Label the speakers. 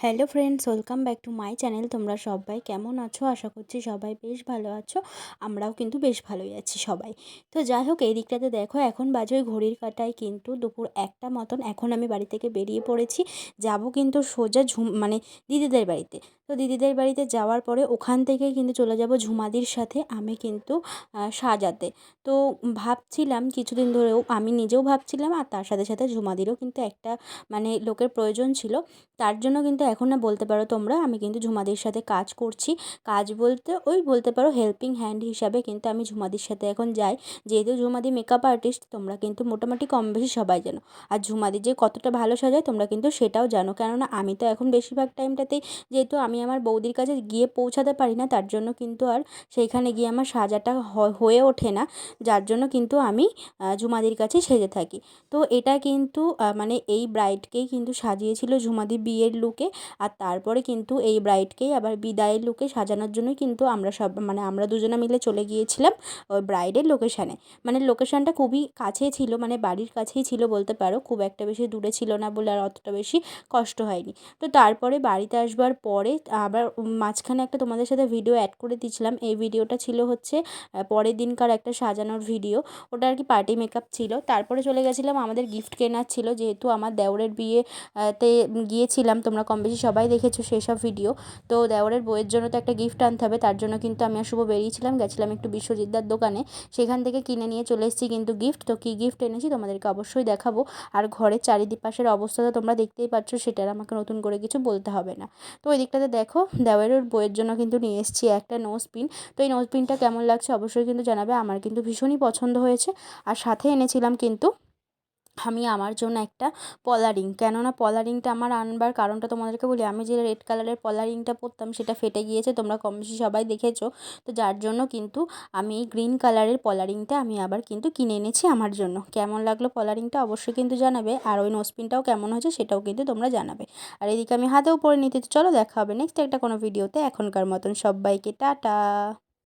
Speaker 1: Hello friends welcome back to my channel তোমরা সবাই কেমন আছো? আশা করছি সবাই বেশ ভালো আছো। আমরাও কিন্তু বেশ ভালোই আছি সবাই। তো যাই হোক, এই দিকটাতে দেখো, এখন বাজে ওই ঘড়ির কাটায় কিন্তু দুপুর একটা মতন। এখন আমি বাড়ি থেকে বেরিয়ে পড়েছি। যাব কিন্তু সোজা ঝুম মানে দিদিদের বাড়িতে। তো দিদিদের বাড়িতে যাওয়ার পরে ওখান থেকে কিন্তু চলে যাব ঝুমাদির সাথে, আমি কিন্তু সাজাতে। তো ভাবছিলাম কিছুদিন ধরেও, আমি নিজেও ভাবছিলাম আর তার সাথে সাথে ঝুমাদিরও কিন্তু একটা মানে লোকের প্রয়োজন ছিল। তার জন্য কিন্তু এখন না বলতে পারো তোমরা, আমি কিন্তু ঝুমাদির সাথে কাজ করছি। কাজ বলতে ওই বলতে পারো হেল্পিং হ্যান্ড হিসাবে কিন্তু আমি ঝুমাদির সাথে এখন যাই। যেহেতু ঝুমাদি মেকআপ আর্টিস্ট তোমরা কিন্তু মোটামুটি কম বেশি সবাই জানো। আর ঝুমাদি যে কতটা ভালো সাজায়, তোমরা কিন্তু সেটাও জানো। কেননা আমি তো এখন বেশিরভাগ টাইমটাতেই যেহেতু আমি আমার বৌদির কাছে গিয়ে পৌঁছাতে পারি না, তার জন্য কিন্তু আর সেইখানে গিয়ে আমার সাজাটা হয়ে ওঠে না। যার জন্য কিন্তু আমি ঝুমাদির কাছে সেজে থাকি। তো এটা কিন্তু মানে এই ব্রাইডকেই কিন্তু সাজিয়েছিল ঝুমাদি বিয়ের লুকে আর তারপরে কিন্তু এই ব্রাইডকেই আবার বিদায়ের লুকে সাজানোর জন্যই কিন্তু আমরা সব মানে আমরা দুজনে মিলে চলে গিয়েছিলাম ওই ব্রাইডের লোকেশানে মানে লোকেশানটা খুবই কাছে ছিল মানে বাড়ির কাছেই ছিল বলতে পারো, খুব একটা বেশি দূরে ছিল না বলে আর অতটা বেশি কষ্ট হয়নি। তো তারপরে বাড়িতে আসবার পরে আবার মাঝখানে একটা তোমাদের সাথে ভিডিও অ্যাড করে দিয়েছিলাম, এই ভিডিওটা ছিল হচ্ছে পরের দিনকার একটা সাজানোর ভিডিও ওটা আর কি পার্টি মেকআপ ছিল। তারপরে চলে গেছিলাম, আমাদের গিফট কেনার ছিল, যেহেতু আমার দেওরের বিয়ে তে গিয়েছিলাম, তোমরা কম বেশি সবাই দেখেছ সেসব ভিডিও তো দেওরের বইয়ের জন্য তো একটা গিফট আনতে হবে, তার জন্য কিন্তু আমি আর শুভ বেরিয়েছিলাম, গেছিলাম একটু বিশ্বজিৎদার দোকানে, সেখান থেকে কিনে নিয়ে চলে এসেছি কিন্তু গিফট তো কী গিফট এনেছি তোমাদেরকে অবশ্যই দেখাবো, আর ঘরের চারিদিপাশের অবস্থা তো তোমরা দেখতেই পাচ্ছ, সেটার আমাকে নতুন করে কিছু বলতে হবে না। তো ওই দিকটাতে দেখো দেওয়ারের বইয়ের জন্য কিন্তু নিয়ে এসেছি একটা নোজ পিন তো এই নোজ পিনটা কেমন লাগছে অবশ্যই কিন্তু জানাবে, আমার কিন্তু ভীষণই পছন্দ হয়েছে, আর সাথে এনেছিলাম কিন্তু আমি আমার জন্য একটা পলা রিং কেননা পলা রিংটা আমার আনবার কারণটা তোমাদেরকে বলি, আমি যে রেড কালারের পলা রিংটা পরতাম সেটা ফেটে গিয়েছে, তোমরা কম বেশি সবাই দেখেছ। তো যার জন্য কিন্তু আমি এই গ্রিন কালারের পলা রিংটা আমি আবার কিন্তু কিনে এনেছি আমার জন্য। কেমন লাগল পলা রিংটা অবশ্যই কিন্তু জানাবে, আর ওই নোসপিনটাও কেমন হয়েছে সেটাও কিন্তু তোমরা জানাবে। আর এদিকে আমি হাতেও পরে নিতে চলো দেখা হবে নেক্সট একটা কোনো ভিডিওতে এখনকার মতন। সবাইকে টাটা!